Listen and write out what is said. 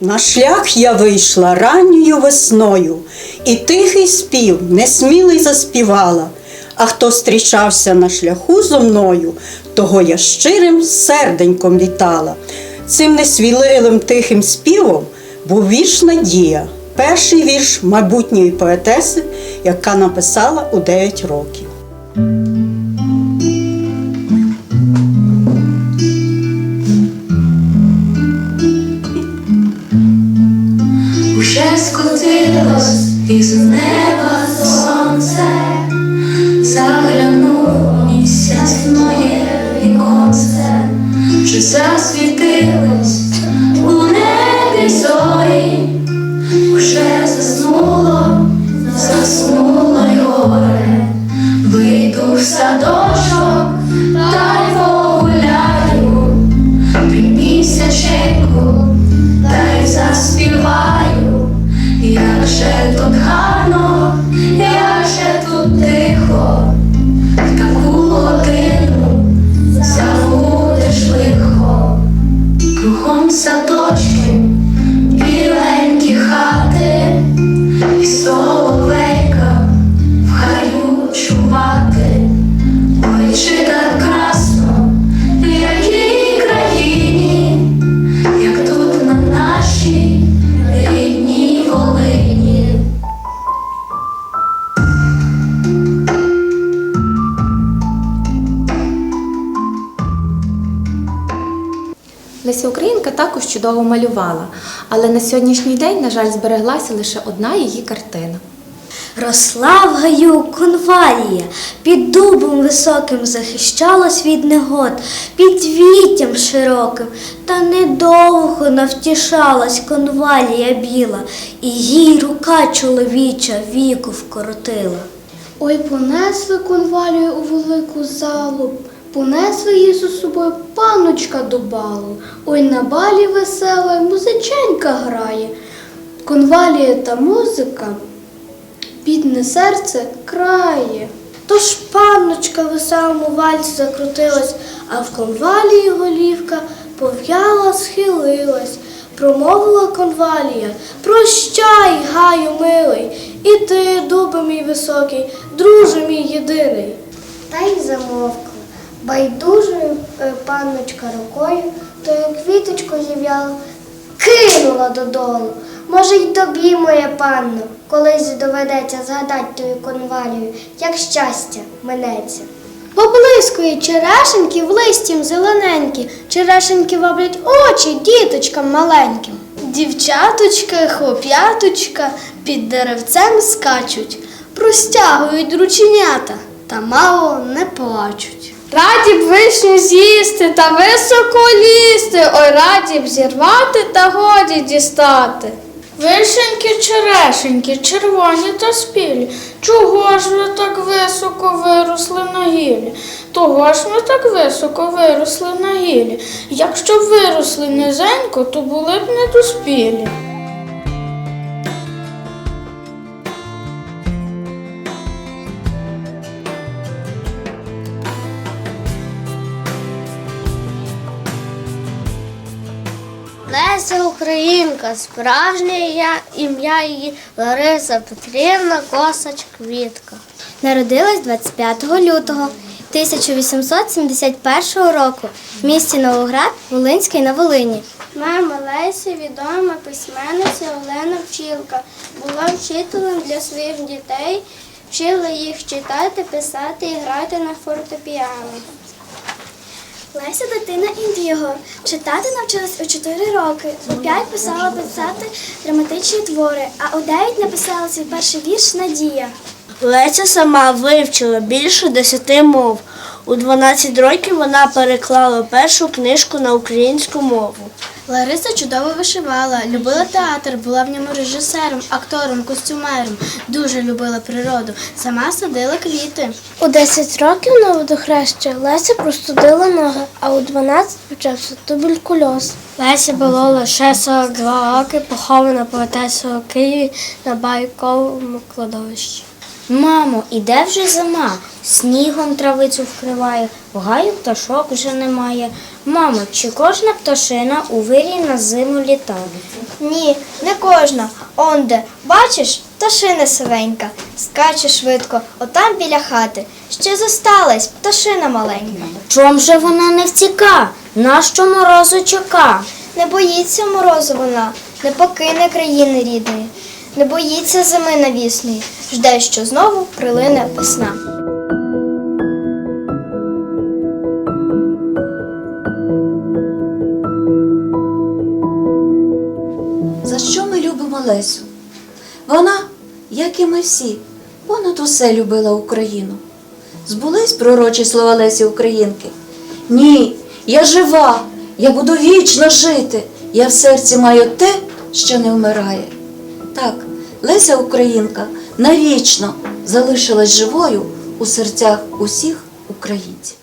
На шлях я вийшла ранньою весною, і тихий спів несмілий заспівала. А хто зустрічався на шляху зо мною, того я щирим серденьком вітала. Цим несвіливим тихим співом був вірш Надія, перший вірш майбутньої поетеси, яка написала у 9 років. Чи засвітилось у небі зорі, уже заснуло, заснуло й горе, вийду в садочок, Леся Українка також чудово малювала, але на сьогоднішній день, на жаль, збереглася лише одна її картина. Росла в гаю конвалія, під дубом високим захищалась від негод, під віттям широким, та недовго навтішалась конвалія біла, і їй рука чоловіча віку вкоротила. Ой, понесли конвалію у велику залу, понесли її з собою паночка до балу. Ой, на балі весела музиченька грає. Конвалія та музика, бідне серце крає. Тож панночка в веселому вальсі закрутилась, а в конвалії голівка пов'яла, схилилась. Промовила конвалія, прощай, гаю милий, і ти, дубе мій високий, друже мій єдиний. Та й замовкла. Байдужою е, панночка рукою, тою квіточку зів'яла, кинула додолу. Може, й тобі, моя панно, колись доведеться згадати тою конвалію, як щастя минеться. Поблискує черешеньки в листям зелененькі, черешеньки ваблять очі діточкам маленьким. Дівчаточка, хлоп'яточка під деревцем скачуть, простягують рученята, та мало не плачуть. Раді б вишню з'їсти та високо лізти, ой, раді б зірвати та годі дістати. Вишеньки, черешеньки, червоні та спілі. Чого ж ви так високо виросли на гілі? Того ж ви так високо виросли на гілі. Якщо б виросли низенько, то були б недоспілі. Українка, справжнє ім'я її Лариса Петрівна Косач Квітка. Народилась 25 лютого 1871 року в місті Новоград, Волинський на Волині. Мама Лесі відома письменниця Олена Вчілка. Була вчителем для своїх дітей, вчила їх читати, писати і грати на фортепіано. Леся дитина індіго. Читати навчилась у 4 роки. У 5 писала писати драматичні твори, а у 9 написала свій перший вірш Надія. Леся сама вивчила більше десяти мов. У 12 років вона переклала першу книжку на українську мову. Лариса чудово вишивала, любила театр, була в ньому режисером, актором, костюмером, дуже любила природу, сама садила квіти. У 10 років на водохреща Леся простудила ноги, а у 12 почався туберкульоз. Леся було лише 42 роки, похована поетесою у Києві на байковому кладовищі. Мамо, іде вже зима, снігом травицю вкриває, в гаю пташок вже немає. Мамо, чи кожна пташина у вирі на зиму літає? Ні, не кожна. Онде, бачиш, пташина сивенька, скаче швидко, отам біля хати. Ще зосталась пташина маленька. Чом же вона не втіка? Нащо морозу чека? Не боїться морозу вона, не покине країни рідної, не боїться зими навісної, жде, що знову прилине весна. За що ми любимо Лесю? Вона, як і ми всі, понад усе любила Україну. Збулись пророчі слова Лесі Українки. Ні, я жива, я буду вічно жити. Я в серці маю те, що не вмирає. Так, Леся Українка навічно залишилась живою у серцях усіх українців.